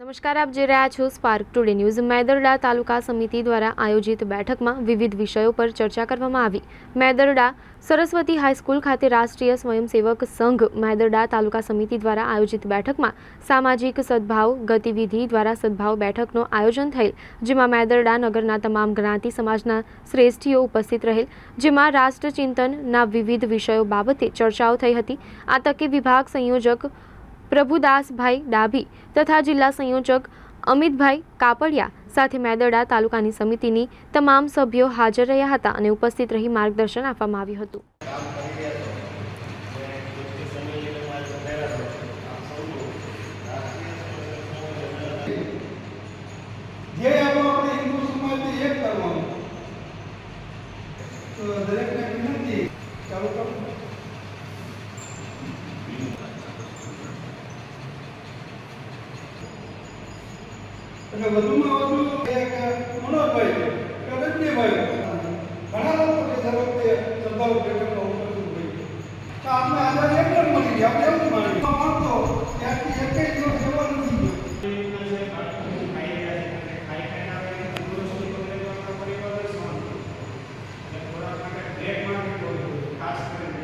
નમસ્કાર, આપ જોઈ રહ્યા છો Spark Today news Mendarda taluka સમિતિ દ્વારા આયોજિત બેઠકમાં વિવિધ વિષયો પર ચર્ચા કરવામાં આવી. મેદરડા સરસ્વતી હાઈસ્કૂલ ખાતે રાષ્ટ્રીય સ્વયંસેવક સંઘ મેદરડા તાલુકા સમિતિ દ્વારા આયોજિત બેઠકમાં સામાજિક સદભાવ, ગતિવિધિ દ્વારા સદભાવ બેઠકનું આયોજન થયેલ, જેમાં મેદરડા નગરના તમામ જ્ઞાતિ સમાજના શ્રેષ્ઠીઓ ઉપસ્થિત રહેલ, જેમાં રાષ્ટ્રચિંતનના વિવિધ વિષયો બાબતે ચર્ચાઓ થઈ હતી. આ તકે વિભાગ સંયોજક પ્રભુદાસભાઈ ડાભી તથા જિલ્લા સંયોજક અમિતભાઈ કાપડિયા સાથે મેદરડા તાલુકાની સમિતિની તમામ સભ્યો હાજર રહ્યા હતા અને ઉપસ્થિત રહી માર્ગદર્શન આપવામાં આવ્યું હતું. જે વિનંતી ચાલુ એટલે વધુમાં વધુ એક મનોજભાઈ પ્રગતિભાઈ ઘણા લોકો છે દર વખતે સભાઓ બેઠકમાં ઉપસ્થિત હોય તો આપણે આધાર એક જ મળી ગયા આપણે એવું માની માનતો ત્યારથી એકેય દિવસ જવા નથી ખાસ કરીને